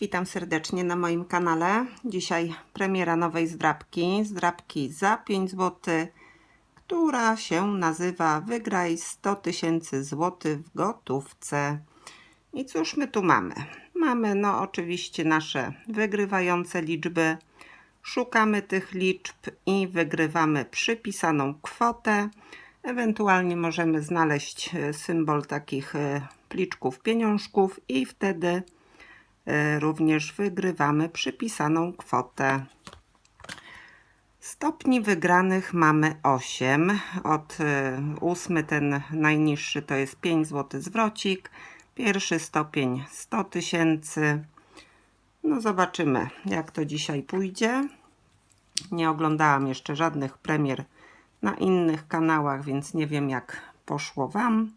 Witam serdecznie na moim kanale. Dzisiaj premiera nowej zdrabki, zdrabki za 5 zł, która się nazywa Wygraj 100 tysięcy złotych w gotówce. I cóż my tu mamy? Mamy no oczywiście nasze wygrywające liczby. Szukamy tych liczb i wygrywamy przypisaną kwotę. Ewentualnie możemy znaleźć e, symbol takich e, pliczków pieniążków i wtedy również wygrywamy przypisaną kwotę. Stopni wygranych mamy 8. Od e, ósmy ten najniższy to jest 5 zł zwrocik. Pierwszy stopień 100 tysięcy. No zobaczymy jak to dzisiaj pójdzie. Nie oglądałam jeszcze żadnych premier na innych kanałach, więc nie wiem jak poszło Wam.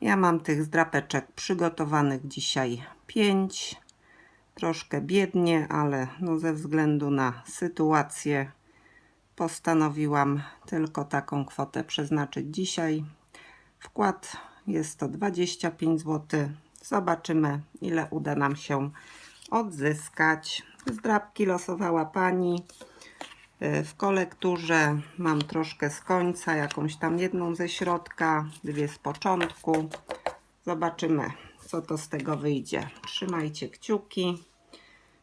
Ja mam tych zdrapeczek przygotowanych dzisiaj 5. Troszkę biednie, ale no ze względu na sytuację postanowiłam tylko taką kwotę przeznaczyć dzisiaj. Wkład jest to 25 zł. Zobaczymy, ile uda nam się odzyskać. Zdrabki losowała pani. E, W kolekturze mam troszkę z końca, jakąś tam jedną ze środka, dwie z początku. Zobaczymy, co to z tego wyjdzie. Trzymajcie kciuki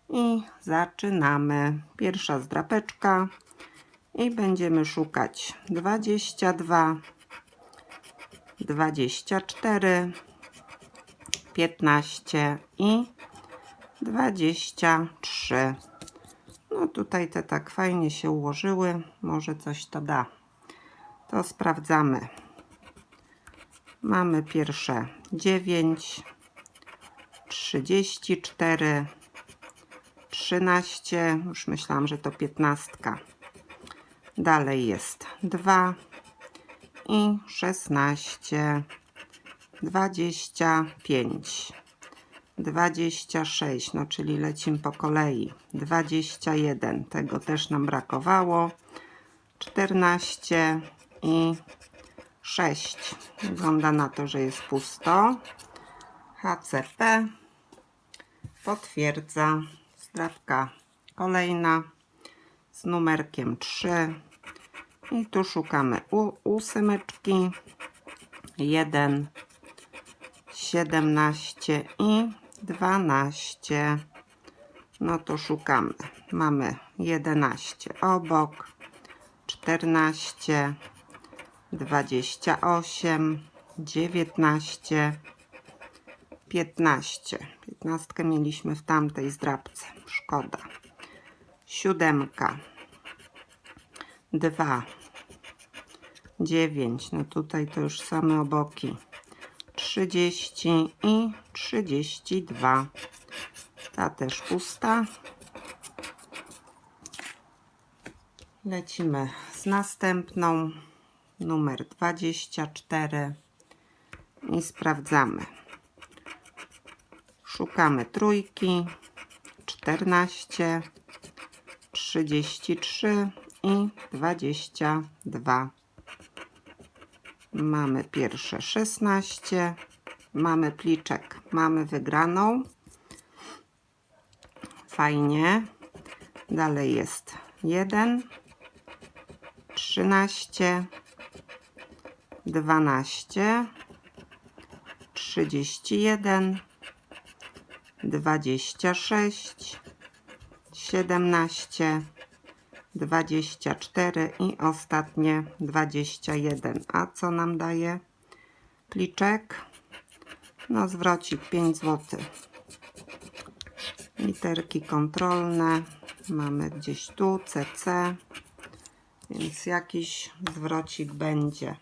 i zaczynamy. Pierwsza zdrapeczka i będziemy szukać 22, 24, 15 i 23. No tutaj te tak fajnie się ułożyły. Może coś to da. To sprawdzamy. Mamy pierwsze 9, 34, 13. Już myślałam, że to 15. Dalej jest 2 i 16, 25. 26, no czyli lecimy po kolei. 21, tego też nam brakowało. 14 i 6. Wygląda na to, że jest pusto. HCP potwierdza. Strawka kolejna z numerkiem 3. I tu szukamy u, ósemeczki. 1, 17 i 12. No to szukamy. Mamy 11 obok, 14, 28, 19, 15. 15 mieliśmy w tamtej zdrabce. Szkoda. Siódemka. 2. 9. No tutaj to już same oboki. 30 i 32. Ta też pusta. Lecimy z następną. Numer 24. I sprawdzamy. Szukamy trójki. 14, 33 i 22. Mamy pierwsze 16. Mamy pliczek. Mamy wygraną. Fajnie. Dalej jest 1, 13, 12, 31, 26, 17, 24 i ostatnie 21. A co nam daje pliczek? No zwrocik 5 zł. Literki kontrolne. Mamy gdzieś tu CC. Więc jakiś zwrocik będzie.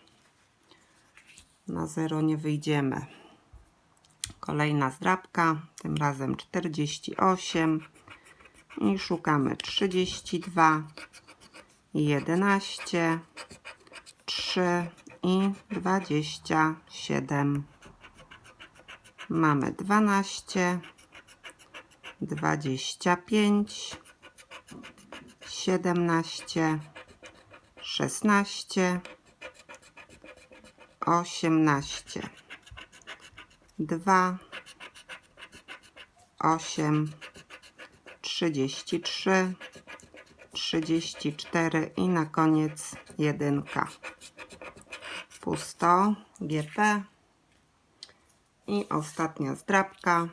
Na zero nie wyjdziemy. Kolejna zdrabka, tym razem 48 i szukamy 32, 11, 3 i 27. Mamy 12, 25, 17, 16, 18, 2, 8, 33, 34 i na koniec jedynka. Pusto, GP. I ostatnia zdrabka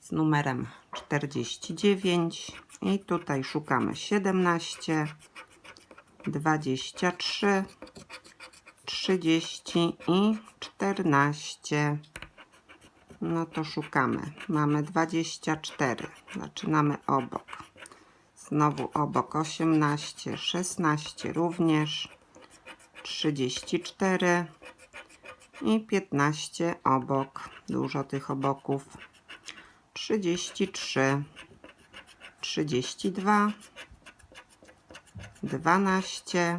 z numerem 49 i tutaj szukamy 17, 23, 30 i 14. No to szukamy. Mamy 24. Zaczynamy obok. Znowu obok 18, 16 również, 34 i 15 obok. Dużo tych oboków. 33, 32, 12,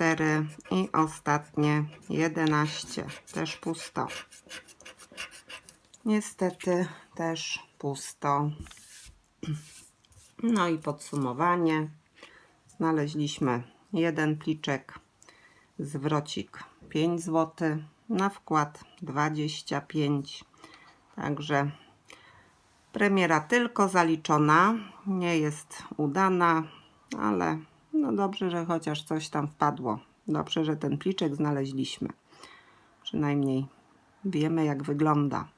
4 i ostatnie 11. Też pusto. Niestety też pusto. No i podsumowanie. Znaleźliśmy jeden pliczek, zwrocik 5 zł, na wkład 25. Także premiera tylko zaliczona, nie jest udana, ale no dobrze, że chociaż coś tam wpadło. Dobrze, że ten pliczek znaleźliśmy. Przynajmniej wiemy, jak wygląda.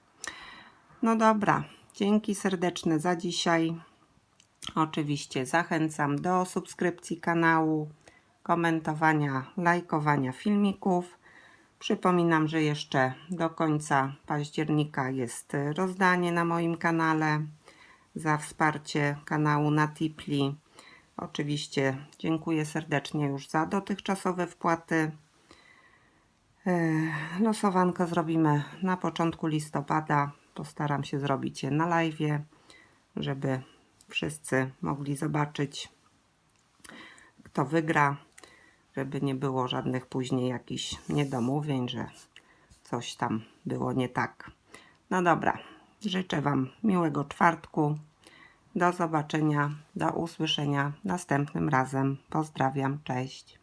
No dobra, dzięki serdeczne za dzisiaj. Oczywiście zachęcam do subskrypcji kanału, komentowania, lajkowania filmików. Przypominam, że jeszcze do końca października jest rozdanie na moim kanale za wsparcie kanału na Tipli. Oczywiście dziękuję serdecznie już za dotychczasowe wpłaty. E, Losowanko zrobimy na początku listopada. Postaram się zrobić je na live, żeby wszyscy mogli zobaczyć, kto wygra, żeby nie było żadnych później jakichś niedomówień, że coś tam było nie tak. No dobra, życzę Wam miłego czwartku. Do zobaczenia, do usłyszenia następnym razem. Pozdrawiam, cześć.